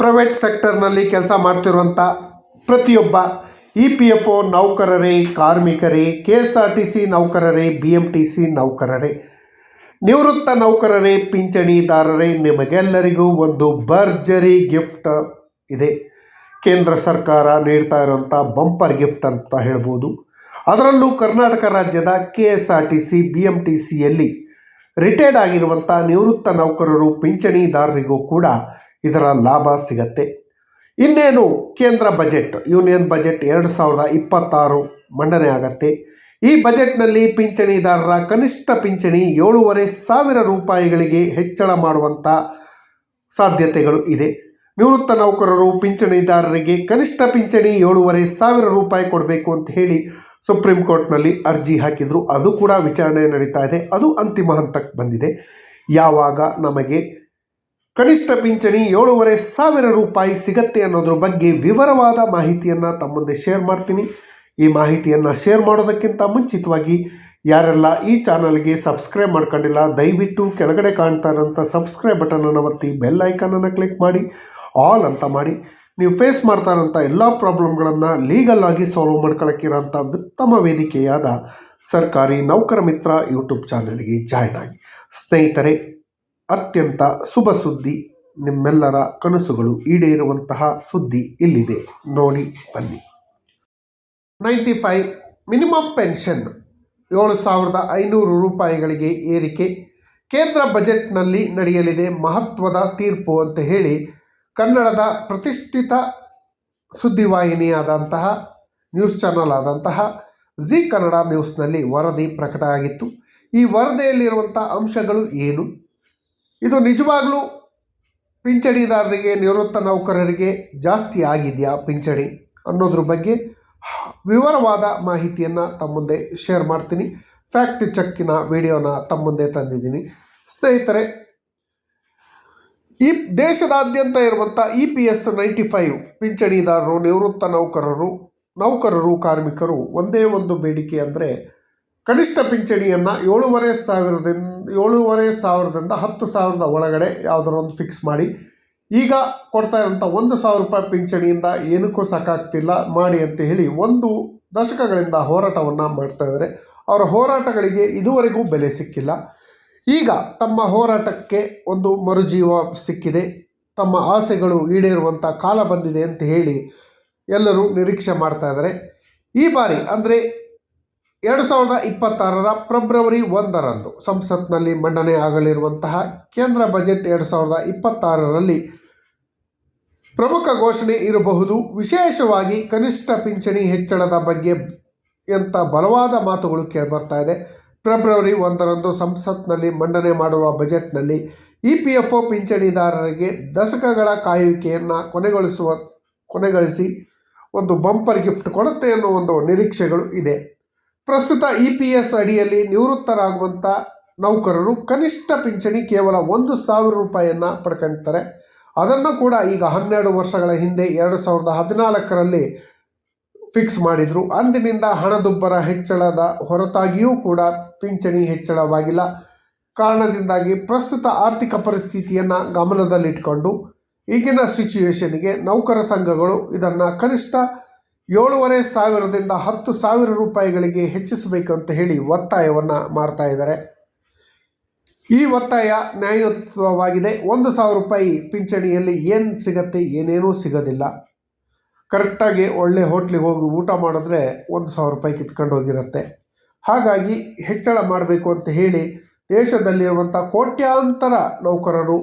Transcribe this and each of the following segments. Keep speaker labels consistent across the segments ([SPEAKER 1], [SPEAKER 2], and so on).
[SPEAKER 1] Private ಸೆಕ್ಟರ್ನಲ್ಲಿ ಕೆಲಸ ಮಾಡ್ತಿರುವಂಥ ಪ್ರತಿಯೊಬ್ಬ ಇ ಪಿ ಎಫ್ ಒ ನೌಕರರೇ, ಕಾರ್ಮಿಕರೇ, K S R T C ನೌಕರರೇ, B M T C ನೌಕರರೇ. ನಿವೃತ್ತ ನೌಕರರೇ, ಪಿಂಚಣಿದಾರರೇ, ನಿಮಗೆಲ್ಲರಿಗೂ ಒಂದು ಭರ್ಜರಿ ಗಿಫ್ಟ್ ಇದೆ. ಕೇಂದ್ರ ಸರ್ಕಾರ ನೀಡ್ತಾ ಇರುವಂಥ ಬಂಪರ್ ಗಿಫ್ಟ್ ಅಂತ ಹೇಳ್ಬೋದು. ಅದರಲ್ಲೂ ಕರ್ನಾಟಕ ರಾಜ್ಯದ K S R T C, B M T ಸಿಯಲ್ಲಿ ರಿಟೈರ್ಡ್ ಆಗಿರುವಂಥ ನಿವೃತ್ತ ನೌಕರರು, ಪಿಂಚಣಿದಾರರಿಗೂ ಕೂಡ ಇದರ ಲಾಭ ಸಿಗತ್ತೆ. ಇನ್ನೇನು? ಕೇಂದ್ರ ಬಜೆಟ್. ಯೂನಿಯನ್ ಬಜೆಟ್ ಎರಡು ಸಾವಿರದ ಇಪ್ಪತ್ತಾರು ಮಂಡನೆ ಆಗತ್ತೆ. ಈ ಬಜೆಟ್ನಲ್ಲಿ ಪಿಂಚಣಿದಾರರ ಕನಿಷ್ಠ ಪಿಂಚಣಿ ಏಳೂವರೆ ಸಾವಿರ ರೂಪಾಯಿಗಳಿಗೆ ಹೆಚ್ಚಳ ಮಾಡುವಂಥ ಸಾಧ್ಯತೆಗಳು ಇದೆ. ನಿವೃತ್ತ ನೌಕರರು ಪಿಂಚಣಿದಾರರಿಗೆ ಕನಿಷ್ಠ ಪಿಂಚಣಿ ಏಳೂವರೆ ಸಾವಿರ ರೂಪಾಯಿ ಕೊಡಬೇಕು ಅಂತ ಹೇಳಿ ಸುಪ್ರೀಂ ಕೋರ್ಟ್ನಲ್ಲಿ ಅರ್ಜಿ ಹಾಕಿದರು. ಅದು ಕೂಡ ವಿಚಾರಣೆ ನಡೀತಾ ಇದೆ. ಅದು ಅಂತಿಮ ಹಂತಕ್ಕೆ ಬಂದಿದೆ. ಯಾವಾಗ ನಮಗೆ ಕನಿಷ್ಠ ಪಿಂಚಣಿ ಏಳೂವರೆ ಸಾವಿರ ರೂಪಾಯಿ ಸಿಗತ್ತೆ ಅನ್ನೋದ್ರ ಬಗ್ಗೆ ವಿವರವಾದ ಮಾಹಿತಿಯನ್ನು ತಮ್ಮ ಮುಂದೆ ಶೇರ್ ಮಾಡ್ತೀನಿ. ಈ ಮಾಹಿತಿಯನ್ನು ಶೇರ್ ಮಾಡೋದಕ್ಕಿಂತ ಮುಂಚಿತವಾಗಿ ಯಾರೆಲ್ಲ ಈ ಚಾನಲ್ಗೆ ಸಬ್ಸ್ಕ್ರೈಬ್ ಮಾಡ್ಕೊಂಡಿಲ್ಲ, ದಯವಿಟ್ಟು ಕೆಳಗಡೆ ಕಾಣ್ತಾ ಇರೋಂಥ ಸಬ್ಸ್ಕ್ರೈಬ್ ಬಟನನ್ನು ಒತ್ತಿ ಬೆಲ್ ಐಕನನ್ನು ಕ್ಲಿಕ್ ಮಾಡಿ ಆಲ್ ಅಂತ ಮಾಡಿ. ನೀವು ಫೇಸ್ ಮಾಡ್ತಾ ಇರೋಂಥ ಎಲ್ಲ ಪ್ರಾಬ್ಲಮ್ಗಳನ್ನು ಲೀಗಲ್ ಆಗಿ ಸಾಲ್ವ್ ಮಾಡ್ಕೊಳ್ಳೋಕ್ಕಿರೋಂಥ ಉತ್ತಮ ವೇದಿಕೆಯಾದ ಸರ್ಕಾರಿ ನೌಕರ ಮಿತ್ರ ಯೂಟ್ಯೂಬ್ ಚಾನಲ್ಗೆ ಜಾಯ್ನ್ ಆಗಿ. ಸ್ನೇಹಿತರೆ ಅತ್ಯಂತ ಶುಭ ಸುದ್ದಿ ನಿಮ್ಮೆಲ್ಲರ ಕನಸುಗಳು ಈಡೇರುವಂತಹ ಸುದ್ದಿ ಇಲ್ಲಿದೆ. ನೋಡಿ, ಬನ್ನಿ. ನೈಂಟಿ ಫೈವ್ ಮಿನಿಮಮ್ ಪೆನ್ಷನ್ ಏಳು ಸಾವಿರದ ಐನೂರು ರೂಪಾಯಿಗಳಿಗೆ ಏರಿಕೆ. ಕೇಂದ್ರ ಬಜೆಟ್ನಲ್ಲಿ ನಡೆಯಲಿದೆ ಮಹತ್ವದ ತೀರ್ಪು ಅಂತ ಹೇಳಿ ಕನ್ನಡದ ಪ್ರತಿಷ್ಠಿತ ಸುದ್ದಿವಾಹಿನಿಯಾದಂತಹ, ನ್ಯೂಸ್ ಚಾನಲ್ ಆದಂತಹ ಜಿ ಕನ್ನಡ ನ್ಯೂಸ್ನಲ್ಲಿ ವರದಿ ಪ್ರಕಟ ಆಗಿತ್ತು ಈ ವರದಿಯಲ್ಲಿರುವಂಥ ಅಂಶಗಳು ಏನು? ಇದು ನಿಜವಾಗ್ಲೂ ಪಿಂಚಣಿದಾರರಿಗೆ, ನಿವೃತ್ತ ನೌಕರರಿಗೆ ಜಾಸ್ತಿ ಆಗಿದೆಯಾ ಪಿಂಚಣಿ? ಅನ್ನೋದ್ರ ಬಗ್ಗೆ ವಿವರವಾದ ಮಾಹಿತಿಯನ್ನು ತಮ್ಮ ಮುಂದೆ ಶೇರ್ ಮಾಡ್ತೀನಿ. ಫ್ಯಾಕ್ಟ್ ಚೆಕ್ಕಿನ ವಿಡಿಯೋನ ತಮ್ಮ ಮುಂದೆ ತಂದಿದ್ದೀನಿ. ಸ್ನೇಹಿತರೆ, ಈ ದೇಶದಾದ್ಯಂತ ಇರುವಂಥ E P S ninety five ಪಿಂಚಣಿದಾರರು, ನಿವೃತ್ತ ನೌಕರರು ನೌಕರರು, ಕಾರ್ಮಿಕರು ಒಂದೇ ಒಂದು ಬೇಡಿಕೆ ಅಂದರೆ ಕನಿಷ್ಠ ಪಿಂಚಣಿಯನ್ನು ಏಳೂವರೆ ಸಾವಿರದಿಂದ ಏಳೂವರೆ ಸಾವಿರದಿಂದ ಹತ್ತು ಸಾವಿರದ ಒಳಗಡೆ ಯಾವುದರೊಂದು ಫಿಕ್ಸ್ ಮಾಡಿ. ಈಗ ಕೊಡ್ತಾ ಇರೋಂಥ ಒಂದು ಸಾವಿರ ರೂಪಾಯಿ ಪಿಂಚಣಿಯಿಂದ ಏನಕ್ಕೂ ಸಾಕಾಗ್ತಿಲ್ಲ ಮಾಡಿ ಅಂತ ಹೇಳಿ ಒಂದು ದಶಕಗಳಿಂದ ಹೋರಾಟವನ್ನು ಮಾಡ್ತಾ ಇದ್ದಾರೆ. ಅವರ ಹೋರಾಟಗಳಿಗೆ ಇದುವರೆಗೂ ಬೆಲೆ ಸಿಕ್ಕಿಲ್ಲ. ಈಗ ತಮ್ಮ ಹೋರಾಟಕ್ಕೆ ಒಂದು ಮರುಜೀವ ಸಿಕ್ಕಿದೆ. ತಮ್ಮ ಆಸೆಗಳು ಈಡೇರುವಂಥ ಕಾಲ ಬಂದಿದೆ ಅಂತ ಹೇಳಿ ಎಲ್ಲರೂ ನಿರೀಕ್ಷೆ ಮಾಡ್ತಾ ಇದ್ದಾರೆ. ಈ ಬಾರಿ ಅಂದರೆ ಎರಡು ಸಾವಿರದ ಇಪ್ಪತ್ತಾರರ ಫೆಬ್ರವರಿ ಒಂದರಂದು ಸಂಸತ್ನಲ್ಲಿ ಮಂಡನೆ ಆಗಲಿರುವಂತಹ ಕೇಂದ್ರ ಬಜೆಟ್ ಎರಡು ಸಾವಿರದ ಇಪ್ಪತ್ತಾರರಲ್ಲಿ ಪ್ರಮುಖ ಘೋಷಣೆ ಇರಬಹುದು. ವಿಶೇಷವಾಗಿ ಕನಿಷ್ಠ ಪಿಂಚಣಿ ಹೆಚ್ಚಳದ ಬಗ್ಗೆ ಎಂಥ ಬಲವಾದ ಮಾತುಗಳು ಕೇಳಿಬರ್ತಾ ಇದೆ. ಫೆಬ್ರವರಿ ಒಂದರಂದು ಸಂಸತ್ನಲ್ಲಿ ಮಂಡನೆ ಮಾಡುವ ಬಜೆಟ್ನಲ್ಲಿ ಇ ಪಿ ಎಫ್ ಒ ಪಿಂಚಣಿದಾರರಿಗೆ ದಶಕಗಳ ಕಾಯುವಿಕೆಯನ್ನು ಕೊನೆಗೊಳಿಸುವ ಕೊನೆಗೊಳಿಸಿ ಒಂದು ಬಂಪರ್ ಗಿಫ್ಟ್ ಕೊಡುತ್ತೆ ಅನ್ನೋ ಒಂದು ನಿರೀಕ್ಷೆಗಳು ಇದೆ. ಪ್ರಸ್ತುತ ಇ ಪಿ ಎಸ್ ಅಡಿಯಲ್ಲಿ ನಿವೃತ್ತರಾಗುವಂಥ ನೌಕರರು ಕನಿಷ್ಠ ಪಿಂಚಣಿ ಕೇವಲ ಒಂದು ಸಾವಿರ ರೂಪಾಯಿಯನ್ನು ಪಡ್ಕೊಳ್ತಾರೆ ಅದನ್ನು ಕೂಡ ಈಗ ಹನ್ನೆರಡು ವರ್ಷಗಳ ಹಿಂದೆ ಎರಡು ಸಾವಿರದ ಹದಿನಾಲ್ಕರಲ್ಲಿ ಫಿಕ್ಸ್ ಮಾಡಿದರು. ಅಂದಿನಿಂದ ಹಣದುಬ್ಬರ ಹೆಚ್ಚಳದ ಹೊರತಾಗಿಯೂ ಕೂಡ ಪಿಂಚಣಿ ಹೆಚ್ಚಳವಾಗಿಲ್ಲ. ಕಾರಣದಿಂದಾಗಿ ಪ್ರಸ್ತುತ ಆರ್ಥಿಕ ಪರಿಸ್ಥಿತಿಯನ್ನು ಗಮನದಲ್ಲಿಟ್ಕೊಂಡು ಈಗಿನ ಸಿಚುವೇಷನ್ಗೆ ನೌಕರ ಸಂಘಗಳು ಇದನ್ನು ಕನಿಷ್ಠ ಏಳೂವರೆ ಸಾವಿರದಿಂದ ಹತ್ತು ಸಾವಿರ ರೂಪಾಯಿಗಳಿಗೆ ಹೆಚ್ಚಿಸಬೇಕು ಅಂತ ಹೇಳಿ ಒತ್ತಾಯವನ್ನು ಮಾಡ್ತಾ ಇದ್ದಾರೆ. ಈ ಒತ್ತಾಯ ನ್ಯಾಯಯುತವಾಗಿದೆ. ಒಂದು ಸಾವಿರ ರೂಪಾಯಿ ಪಿಂಚಣಿಯಲ್ಲಿ ಏನು ಸಿಗತ್ತೆ, ಏನೇನೂ ಸಿಗೋದಿಲ್ಲ. ಕರೆಕ್ಟಾಗಿ ಒಳ್ಳೆ ಹೋಟ್ಲಿಗೆ ಹೋಗಿ ಊಟ ಮಾಡಿದ್ರೆ ಒಂದು ಸಾವಿರ ರೂಪಾಯಿ ಕಿತ್ಕೊಂಡು ಹೋಗಿರುತ್ತೆ. ಹಾಗಾಗಿ ಹೆಚ್ಚಳ ಮಾಡಬೇಕು ಅಂತ ಹೇಳಿ ದೇಶದಲ್ಲಿರುವಂಥ ಕೋಟ್ಯಾಂತರ ನೌಕರರು,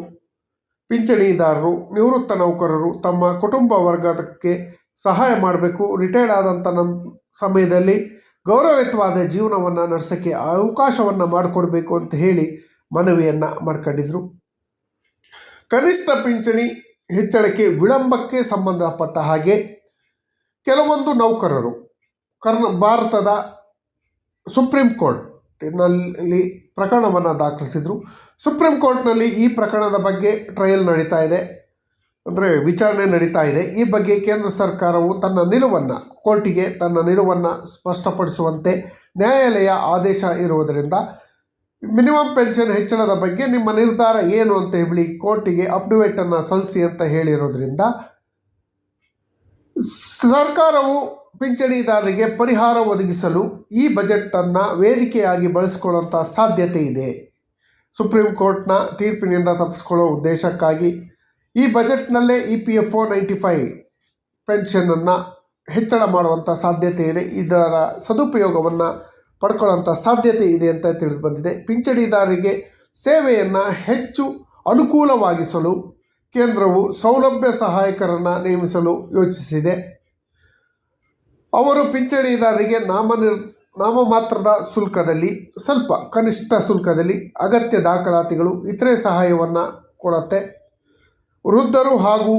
[SPEAKER 1] ಪಿಂಚಣಿದಾರರು, ನಿವೃತ್ತ ನೌಕರರು ತಮ್ಮ ಕುಟುಂಬ ವರ್ಗಕ್ಕೆ ಸಹಾಯ ಮಾಡಬೇಕು. ರಿಟೈರ್ಡ್ ಆದಂಥ ನಮ್ಮ ಸಮಯದಲ್ಲಿ ಗೌರವಯುತವಾದ ಜೀವನವನ್ನು ನಡೆಸೋಕ್ಕೆ ಅವಕಾಶವನ್ನು ಮಾಡಿಕೊಡ್ಬೇಕು ಅಂತ ಹೇಳಿ ಮನವಿಯನ್ನು ಮಾಡ್ಕೊಂಡಿದ್ರು. ಕನಿಷ್ಠ ಪಿಂಚಣಿ ಹೆಚ್ಚಳಕ್ಕೆ ವಿಳಂಬಕ್ಕೆ ಸಂಬಂಧಪಟ್ಟ ಹಾಗೆ ಕೆಲವೊಂದು ನೌಕರರು ಕರ್ನ ಭಾರತದ ಸುಪ್ರೀಂ ಕೋರ್ಟ್ನಲ್ಲಿ ಪ್ರಕರಣವನ್ನು ದಾಖಲಿಸಿದರು. ಸುಪ್ರೀಂ ಕೋರ್ಟ್ನಲ್ಲಿ ಈ ಪ್ರಕರಣದ ಬಗ್ಗೆ ಟ್ರಯಲ್ ನಡೀತಾ ಇದೆ. ಅಂದರೆ ವಿಚಾರಣೆ ನಡೀತಾ ಇದೆ. ಈ ಬಗ್ಗೆ ಕೇಂದ್ರ ಸರ್ಕಾರವು ತನ್ನ ನಿಲುವನ್ನು, ಕೋರ್ಟಿಗೆ ತನ್ನ ನಿಲುವನ್ನು ಸ್ಪಷ್ಟಪಡಿಸುವಂತೆ ನ್ಯಾಯಾಲಯ ಆದೇಶ ಇರುವುದರಿಂದ ಮಿನಿಮಮ್ ಪೆನ್ಷನ್ ಹೆಚ್ಚಳದ ಬಗ್ಗೆ ನಿಮ್ಮ ನಿರ್ಧಾರ ಏನು ಅಂತ ಹೇಳಿ ಕೋರ್ಟಿಗೆ ಅಪ್ಡೇಟನ್ನು ಸಲ್ಲಿಸಿ ಅಂತ ಹೇಳಿರೋದ್ರಿಂದ ಸರ್ಕಾರವು ಪಿಂಚಣಿದಾರರಿಗೆ ಪರಿಹಾರ ಒದಗಿಸಲು ಈ ಬಜೆಟನ್ನು ವೇದಿಕೆಯಾಗಿ ಬಳಸಿಕೊಳ್ಳುವಂಥ ಸಾಧ್ಯತೆ ಇದೆ. ಸುಪ್ರೀಂ ಕೋರ್ಟ್ನ ತೀರ್ಪಿನಿಂದ ತಪ್ಪಿಸ್ಕೊಳ್ಳೋ ಉದ್ದೇಶಕ್ಕಾಗಿ ಈ ಬಜೆಟ್ನಲ್ಲೇ E P F O ninety five ಪೆನ್ಷನನ್ನು ಹೆಚ್ಚಳ ಮಾಡುವಂಥ ಸಾಧ್ಯತೆ ಇದೆ. ಇದರ ಸದುಪಯೋಗವನ್ನು ಪಡ್ಕೊಳ್ಳೋಂಥ ಸಾಧ್ಯತೆ ಇದೆ ಅಂತ ತಿಳಿದು ಬಂದಿದೆ. ಪಿಂಚಣಿದಾರರಿಗೆ ಸೇವೆಯನ್ನು ಹೆಚ್ಚು ಅನುಕೂಲವಾಗಿಸಲು ಕೇಂದ್ರವು ಸೌಲಭ್ಯ ಸಹಾಯಕರನ್ನು ನೇಮಿಸಲು ಯೋಚಿಸಿದೆ. ಅವರು ಪಿಂಚಣಿದಾರರಿಗೆ ನಾಮನಿರ್ ನಾಮಮಾತ್ರದ ಶುಲ್ಕದಲ್ಲಿ, ಸ್ವಲ್ಪ ಕನಿಷ್ಠ ಶುಲ್ಕದಲ್ಲಿ ಅಗತ್ಯ ದಾಖಲಾತಿಗಳು, ಇತರೆ ಸಹಾಯವನ್ನು ಕೊಡುತ್ತೆ. ವೃದ್ಧರು ಹಾಗೂ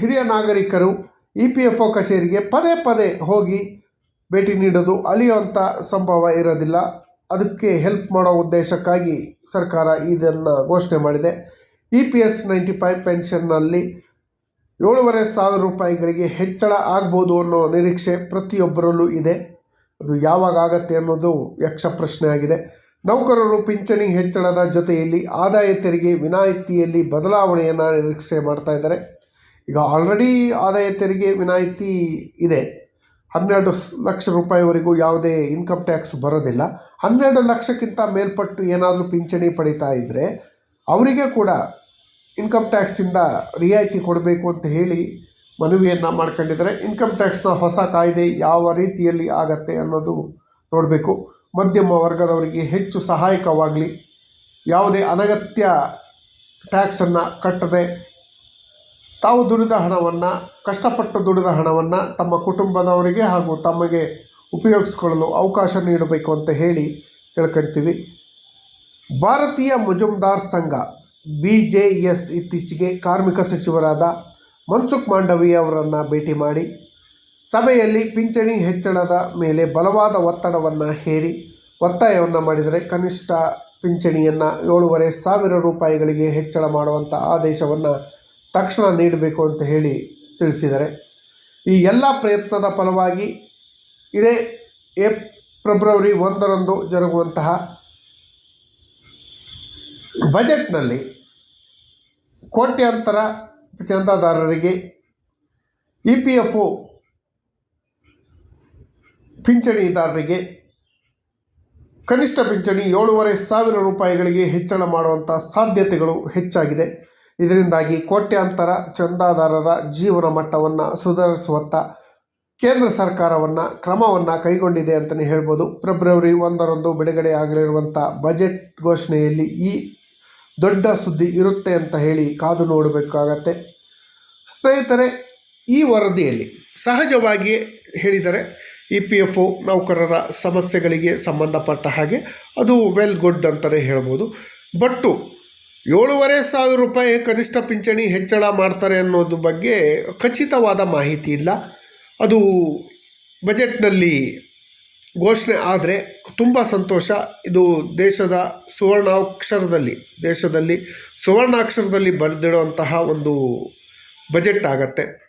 [SPEAKER 1] ಹಿರಿಯ ನಾಗರಿಕರು ಇ ಪಿ ಎಫ್ ಒ ಕಚೇರಿಗೆ ಪದೇ ಪದೇ ಹೋಗಿ ಭೇಟಿ ನೀಡೋದು ಅಲಿಯುವಂಥ ಸಂಭವ ಇರೋದಿಲ್ಲ. ಅದಕ್ಕೆ ಹೆಲ್ಪ್ ಮಾಡೋ ಉದ್ದೇಶಕ್ಕಾಗಿ ಸರ್ಕಾರ ಇದನ್ನು ಘೋಷಣೆ ಮಾಡಿದೆ. E P S ninety five ಪೆನ್ಷನ್ನಲ್ಲಿ ಏಳುವರೆ ಸಾವಿರ ರೂಪಾಯಿಗಳಿಗೆ ಹೆಚ್ಚಳ ಆಗ್ಬೋದು ಅನ್ನೋ ನಿರೀಕ್ಷೆ ಪ್ರತಿಯೊಬ್ಬರಲ್ಲೂ ಇದೆ. ಅದು ಯಾವಾಗ ಆಗತ್ತೆ ಅನ್ನೋದು ಯಕ್ಷ ಪ್ರಶ್ನೆ ಆಗಿದೆ ನೌಕರರು ಪಿಂಚಣಿ ಹೆಚ್ಚಳದ ಜೊತೆಯಲ್ಲಿ ಆದಾಯ ತೆರಿಗೆ ವಿನಾಯಿತಿಯಲ್ಲಿ ಬದಲಾವಣೆಯನ್ನು ನಿರೀಕ್ಷೆ ಮಾಡ್ತಾ ಇದ್ದಾರೆ. ಈಗ ಆಲ್ರೆಡಿ ಆದಾಯ ತೆರಿಗೆ, ವಿನಾಯಿತಿ ಇದೆ. ಹನ್ನೆರಡು ಲಕ್ಷ ರೂಪಾಯಿವರೆಗೂ ಯಾವುದೇ ಇನ್ಕಮ್ ಟ್ಯಾಕ್ಸ್ ಬರೋದಿಲ್ಲ. ಹನ್ನೆರಡು ಲಕ್ಷಕ್ಕಿಂತ ಮೇಲ್ಪಟ್ಟು ಏನಾದರೂ ಪಿಂಚಣಿ ಪಡಿತಾ ಇದ್ದರೆ ಅವರಿಗೆ ಕೂಡ ಇನ್ಕಮ್ ಟ್ಯಾಕ್ಸಿಂದ ರಿಯಾಯಿತಿ ಕೊಡಬೇಕು ಅಂತ ಹೇಳಿ ಮನವಿಯನ್ನು ಮಾಡ್ಕೊಂಡಿದ್ದಾರೆ. ಇನ್ಕಮ್ ಟ್ಯಾಕ್ಸ್ನ ಹೊಸ ಕಾಯ್ದೆ ಯಾವ ರೀತಿಯಲ್ಲಿ ಆಗತ್ತೆ ಅನ್ನೋದು ನೋಡಬೇಕು. ಮಧ್ಯಮ ವರ್ಗದವರಿಗೆ ಹೆಚ್ಚು ಸಹಾಯಕವಾಗಲಿ. ಯಾವುದೇ ಅನಗತ್ಯ ಟ್ಯಾಕ್ಸನ್ನು ಕಟ್ಟದೆ ತಾವು ದುಡಿದ ಹಣವನ್ನು, ಕಷ್ಟಪಟ್ಟು ದುಡಿದ ಹಣವನ್ನು ತಮ್ಮ ಕುಟುಂಬದವರಿಗೆ ಹಾಗೂ ತಮಗೆ ಉಪಯೋಗಿಸ್ಕೊಳ್ಳಲು ಅವಕಾಶ ನೀಡಬೇಕು ಅಂತ ಹೇಳಿ ಹೇಳ್ಕೊಳ್ತೀವಿ. ಭಾರತೀಯ ಮುಜುಮ್ದಾರ್ ಸಂಘ ಬಿ ಜೆ ಎಸ್ ಇತ್ತೀಚೆಗೆ ಕಾರ್ಮಿಕ ಸಚಿವರಾದ ಮನ್ಸುಖ್ ಮಾಂಡವಿ ಅವರನ್ನು ಭೇಟಿ ಮಾಡಿ ಸಭೆಯಲ್ಲಿ ಪಿಂಚಣಿ ಹೆಚ್ಚಳದ ಮೇಲೆ ಬಲವಾದ ಒತ್ತಡವನ್ನು ಹೇರಿ ಒತ್ತಾಯವನ್ನು ಮಾಡಿದರೆ ಕನಿಷ್ಠ ಪಿಂಚಣಿಯನ್ನು ಏಳೂವರೆ ಸಾವಿರ ರೂಪಾಯಿಗಳಿಗೆ ಹೆಚ್ಚಳ ಮಾಡುವಂಥ ಆದೇಶವನ್ನು ತಕ್ಷಣ ನೀಡಬೇಕು ಅಂತ ಹೇಳಿ ತಿಳಿಸಿದ್ದಾರೆ ಈ ಎಲ್ಲ ಪ್ರಯತ್ನದ ಫಲವಾಗಿ ಇದೇ ಏಪ್ ಫೆಬ್ರವರಿ ಒಂದರಂದು ಜರುಗುವಂತಹ ಬಜೆಟ್ನಲ್ಲಿ ಕೋಟ್ಯಾಂತರ ಚಂದಾದಾರರಿಗೆ ಇ ಪಿ ಎಫ್ ಒ ಪಿಂಚಣಿದಾರರಿಗೆ ಕನಿಷ್ಠ ಪಿಂಚಣಿ ಏಳೂವರೆ ಸಾವಿರ ರೂಪಾಯಿಗಳಿಗೆ ಹೆಚ್ಚಳ ಮಾಡುವಂಥ ಸಾಧ್ಯತೆಗಳು ಹೆಚ್ಚಾಗಿದೆ. ಇದರಿಂದಾಗಿ ಕೋಟ್ಯಾಂತರ ಚಂದಾದಾರರ ಜೀವನ ಮಟ್ಟವನ್ನು ಸುಧಾರಿಸುವತ್ತ ಕೇಂದ್ರ ಸರ್ಕಾರವನ್ನು ಕ್ರಮವನ್ನು ಕೈಗೊಂಡಿದೆ ಅಂತಲೇ ಹೇಳ್ಬೋದು. ಫೆಬ್ರವರಿ ಒಂದರಂದು ಬಿಡುಗಡೆ ಆಗಲಿರುವಂಥ ಬಜೆಟ್ ಘೋಷಣೆಯಲ್ಲಿ ಈ ದೊಡ್ಡ ಸುದ್ದಿ ಇರುತ್ತೆ ಅಂತ ಹೇಳಿ ಕಾದು ನೋಡಬೇಕಾಗತ್ತೆ. ಸ್ನೇಹಿತರೆ, ಈ ವರದಿಯಲ್ಲಿ ಸಹಜವಾಗಿಯೇ ಹೇಳಿದರೆ ಇ ಪಿ ಎಫ್ ಒ ನೌಕರರ ಸಮಸ್ಯೆಗಳಿಗೆ ಸಂಬಂಧಪಟ್ಟ ಹಾಗೆ ಅದು ವೆಲ್ ಗುಡ್ ಅಂತಲೇ ಹೇಳ್ಬೋದು. ಬಟ್ಟು ಏಳೂವರೆ ಸಾವಿರ ರೂಪಾಯಿ ಕನಿಷ್ಠ ಪಿಂಚಣಿ ಹೆಚ್ಚಳ ಮಾಡ್ತಾರೆ ಅನ್ನೋದು ಬಗ್ಗೆ ಖಚಿತವಾದ ಮಾಹಿತಿ ಇಲ್ಲ. ಅದು ಬಜೆಟ್ನಲ್ಲಿ ಘೋಷಣೆ ಆದರೆ ತುಂಬ ಸಂತೋಷ. ಇದು ದೇಶದ ಸುವರ್ಣಾಕ್ಷರದಲ್ಲಿ, ದೇಶದಲ್ಲಿ ಸುವರ್ಣಾಕ್ಷರದಲ್ಲಿ ಬರೆದಿಡುವಂತಹ ಒಂದು ಬಜೆಟ್ ಆಗತ್ತೆ.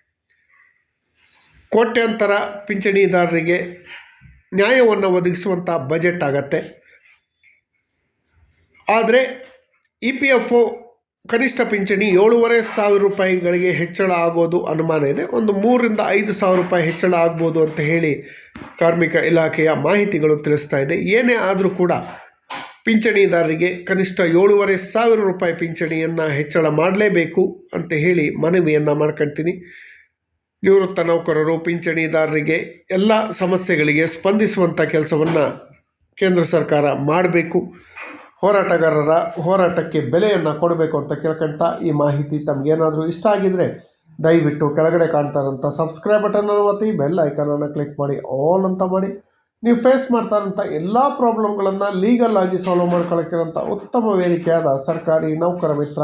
[SPEAKER 1] ಕೋಟ್ಯಾಂತರ ಪಿಂಚಣಿದಾರರಿಗೆ ನ್ಯಾಯವನ್ನು ಒದಗಿಸುವಂಥ ಬಜೆಟ್ ಆಗತ್ತೆ. ಆದರೆ ಇ ಪಿ ಎಫ್ ಒ ಕನಿಷ್ಠ ಪಿಂಚಣಿ ಏಳೂವರೆ ಸಾವಿರ ರೂಪಾಯಿಗಳಿಗೆ ಹೆಚ್ಚಳ ಆಗೋದು ಅನುಮಾನ ಇದೆ. ಒಂದು ಮೂರರಿಂದ ಐದು ಸಾವಿರ ರೂಪಾಯಿ ಹೆಚ್ಚಳ ಆಗ್ಬೋದು ಅಂತ ಹೇಳಿ ಕಾರ್ಮಿಕ ಇಲಾಖೆಯ ಮಾಹಿತಿಗಳು ತಿಳಿಸ್ತಾ ಇದೆ. ಏನೇ ಆದರೂ ಕೂಡ ಪಿಂಚಣಿದಾರರಿಗೆ ಕನಿಷ್ಠ ಏಳೂವರೆ ಸಾವಿರ ರೂಪಾಯಿ ಪಿಂಚಣಿಯನ್ನು ಹೆಚ್ಚಳ ಮಾಡಲೇಬೇಕು ಅಂತ ಹೇಳಿ ಮನವಿಯನ್ನು ಮಾಡ್ಕೊಳ್ತೀನಿ ನಿವೃತ್ತ ನೌಕರರು, ಪಿಂಚಣಿದಾರರಿಗೆ ಎಲ್ಲ ಸಮಸ್ಯೆಗಳಿಗೆ ಸ್ಪಂದಿಸುವಂಥ ಕೆಲಸವನ್ನು ಕೇಂದ್ರ ಸರ್ಕಾರ ಮಾಡಬೇಕು. ಹೋರಾಟಗಾರರ ಹೋರಾಟಕ್ಕೆ ಬೆಲೆಯನ್ನು ಕೊಡಬೇಕು ಅಂತ ಕೇಳ್ಕೊಳ್ತಾ ಈ ಮಾಹಿತಿ ತಮಗೇನಾದರೂ ಇಷ್ಟ ಆಗಿದರೆ ದಯವಿಟ್ಟು ಕೆಳಗಡೆ ಕಾಣ್ತಾರಂಥ ಸಬ್ಸ್ಕ್ರೈಬ್ ಬಟನನ್ನು ಒತ್ತಿ ಬೆಲ್ ಐಕನನ್ನು ಕ್ಲಿಕ್ ಮಾಡಿ ಆಲ್ ಅಂತ ಮಾಡಿ. ನೀವು ಫೇಸ್ ಮಾಡ್ತಾರಂಥ ಎಲ್ಲ ಪ್ರಾಬ್ಲಮ್ಗಳನ್ನು ಲೀಗಲ್ ಆಗಿ ಸಾಲ್ವ್ ಮಾಡ್ಕೊಳ್ಳೋಕ್ಕಿರೋಂಥ ಉತ್ತಮ ವೇದಿಕೆಯಾದ ಸರ್ಕಾರಿ ನೌಕರ ಮಿತ್ರ